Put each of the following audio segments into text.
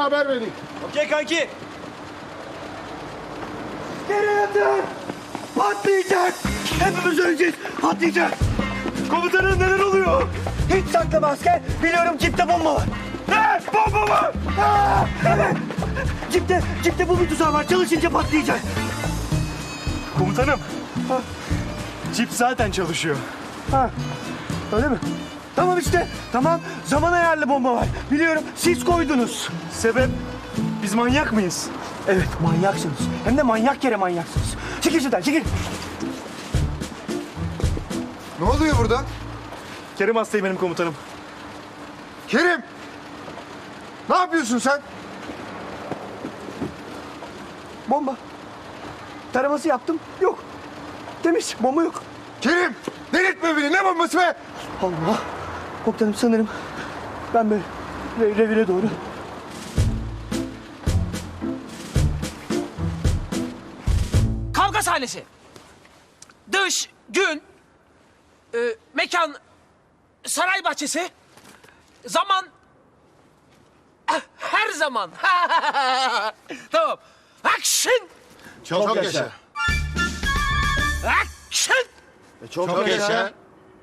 bana haber verin. Okey kanki. Yere yatın! Patlayacak! Hepimiz öleceğiz! Patlayacak! Komutanım neler oluyor? Hiç saklama asker. Biliyorum cipte bomba var. Ne? Bomba var! Aa! Evet! Cipte, cipte bu bir tuzağı var. Çalışınca patlayacak. Komutanım. Cip zaten çalışıyor. Ha, öyle mi? Tamam işte. Tamam. Zaman ayarlı bomba var. Biliyorum. Siz koydunuz. Sebep? Biz manyak mıyız? Evet manyaksınız. Hem de manyak yere manyaksınız. Çekil şuradan çekil. Ne oluyor burada? Kerim hastayım benim komutanım. Kerim! Ne yapıyorsun sen? Bomba. Taraması yaptım. Yok. Temiz. Bomba yok. Kerim! Delirtme beni. Ne bombası be? Allah. Komutanım sanırım ben böyle re- revire doğru. Kavga sahnesi. Dış, gün, e, mekan, saray bahçesi, zaman, her zaman. tamam. Action! Çok, yaşa. Action! Çok, yaşa.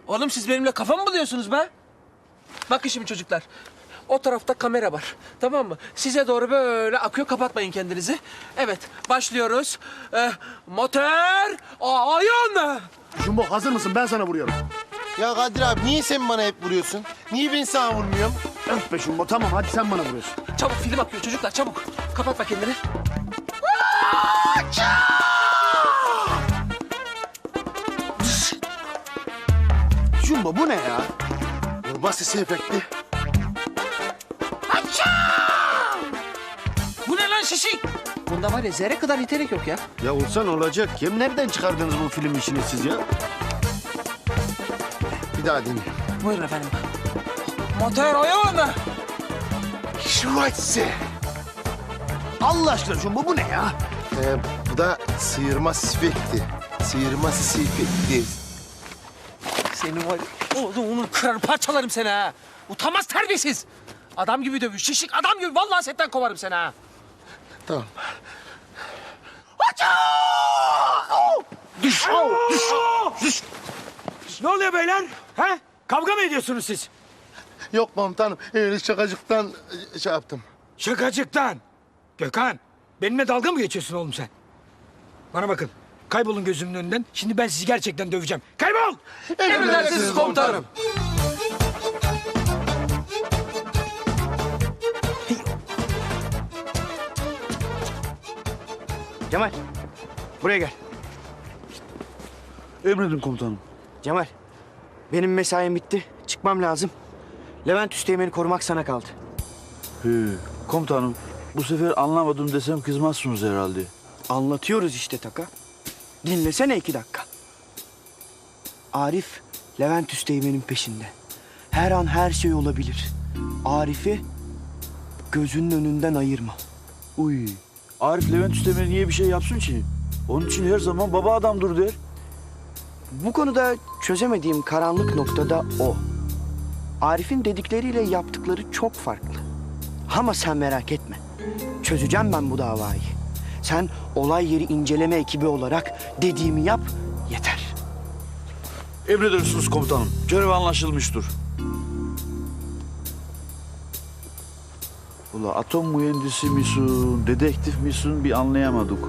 Oğlum siz benimle kafa mı buluyorsunuz be? Bakın şimdi çocuklar. O tarafta kamera var. Tamam mı? Size doğru böyle akıyor. Kapatmayın kendinizi. Evet, başlıyoruz. Ee, motor, ayağın. Jumbo hazır mısın? Ben sana vuruyorum. Ya Kadir abi niye sen bana hep vuruyorsun? Niye ben sana vurmuyorum? Öf be Jumbo tamam hadi sen bana vuruyorsun. Çabuk film akıyor çocuklar çabuk. Kapatma kendini. Jumbo bu ne ya? Bomba sesi efekti. Bu ne lan şişik? Bunda var ya zerre kadar yetenek yok ya. Ya olsa ne olacak? Kim nereden çıkardınız bu film işini siz ya? Bir daha dinle. Buyurun efendim. Motor ayağın. Şuvatse. Allah aşkına Jumbo bu ne ya? Ee, bu da sıyırma sifekti. Sıyırma sifekti. Senin var oğlum onu kırar parçalarım seni ha. Utanmaz terbiyesiz. Adam gibi dövüş, şişik adam gibi. Vallahi setten kovarım seni ha. Tamam. Ne oluyor beyler? He? Kavga mı ediyorsunuz siz? Yok komutanım. Öyle şakacıktan e, şey yaptım. Şakacıktan. Gökhan, benimle dalga mı geçiyorsun oğlum sen? Bana bakın. Kaybolun gözümün önünden. Şimdi ben sizi gerçekten döveceğim. Kaybol! Emredersiniz komutanım. Cemal. Buraya gel. Emredin komutanım. Cemal. Benim mesaim bitti. Çıkmam lazım. Levent Üsteğmen'i korumak sana kaldı. He, komutanım bu sefer anlamadım desem kızmazsınız herhalde. Anlatıyoruz işte Taka. Dinlesene iki dakika. Arif, Levent Üsteğmen'in peşinde. Her an her şey olabilir. Arif'i gözünün önünden ayırma. Uy, Arif Levent Üstemel'e niye bir şey yapsın ki? Onun için her zaman baba adamdır der. Bu konuda çözemediğim karanlık noktada o. Arif'in dedikleriyle yaptıkları çok farklı. Ama sen merak etme. Çözeceğim ben bu davayı. Sen olay yeri inceleme ekibi olarak dediğimi yap yeter. Emredersiniz komutanım. Görev anlaşılmıştır. Ula atom mühendisi misin, dedektif misin bir anlayamadık.